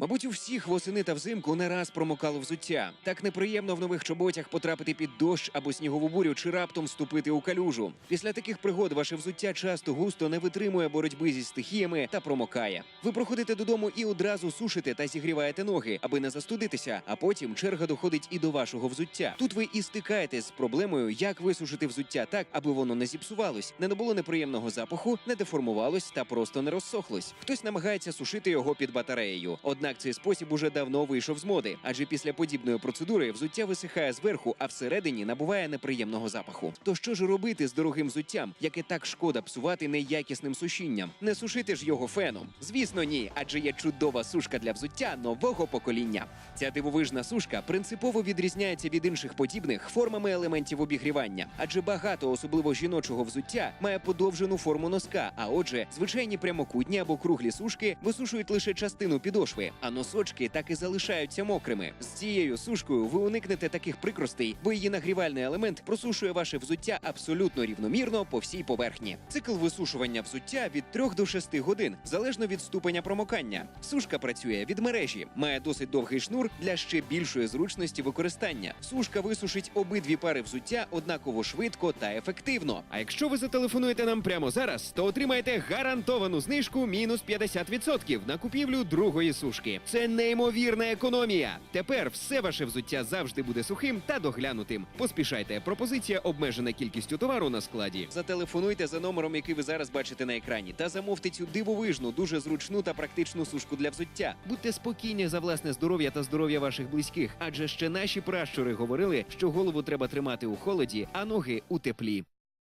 Мабуть, у всіх восени та взимку не раз промокало взуття. Так неприємно в нових чоботях потрапити під дощ або снігову бурю чи раптом вступити у калюжу. Після таких пригод ваше взуття часто густо не витримує боротьби зі стихіями та промокає. Ви проходите додому і одразу сушите та зігріваєте ноги, аби не застудитися. А потім черга доходить і до вашого взуття. Тут ви і стикаєтесь з проблемою, як висушити взуття так, аби воно не зіпсувалось, не набуло неприємного запаху, не деформувалось та просто не розсохлось. Хтось намагається сушити його під батареєю. Однак цей спосіб уже давно вийшов з моди, адже після подібної процедури взуття висихає зверху, а всередині набуває неприємного запаху. То що ж робити з дорогим взуттям, яке так шкода псувати неякісним сушінням? Не сушити ж його феном? Звісно, ні, адже є чудова сушка для взуття нового покоління. Ця дивовижна сушка принципово відрізняється від інших подібних формами елементів обігрівання, адже багато, особливо жіночого взуття, має подовжену форму носка. А отже, звичайні прямокутні або круглі сушки висушують лише частину підошви, а носочки так і залишаються мокрими. З цією сушкою ви уникнете таких прикростей, бо її нагрівальний елемент просушує ваше взуття абсолютно рівномірно по всій поверхні. Цикл висушування взуття від 3 до 6 годин, залежно від ступеня промокання. Сушка працює від мережі, має досить довгий шнур для ще більшої зручності використання. Сушка висушить обидві пари взуття однаково швидко та ефективно. А якщо ви зателефонуєте нам прямо зараз, то отримаєте гарантовану знижку мінус 50% на купівлю другої сушки. Це неймовірна економія. Тепер все ваше взуття завжди буде сухим та доглянутим. Поспішайте, пропозиція обмежена кількістю товару на складі. Зателефонуйте за номером, який ви зараз бачите на екрані, та замовте цю дивовижну, дуже зручну та практичну сушку для взуття. Будьте спокійні за власне здоров'я та здоров'я ваших близьких, адже ще наші пращури говорили, що голову треба тримати у холоді, а ноги у теплі.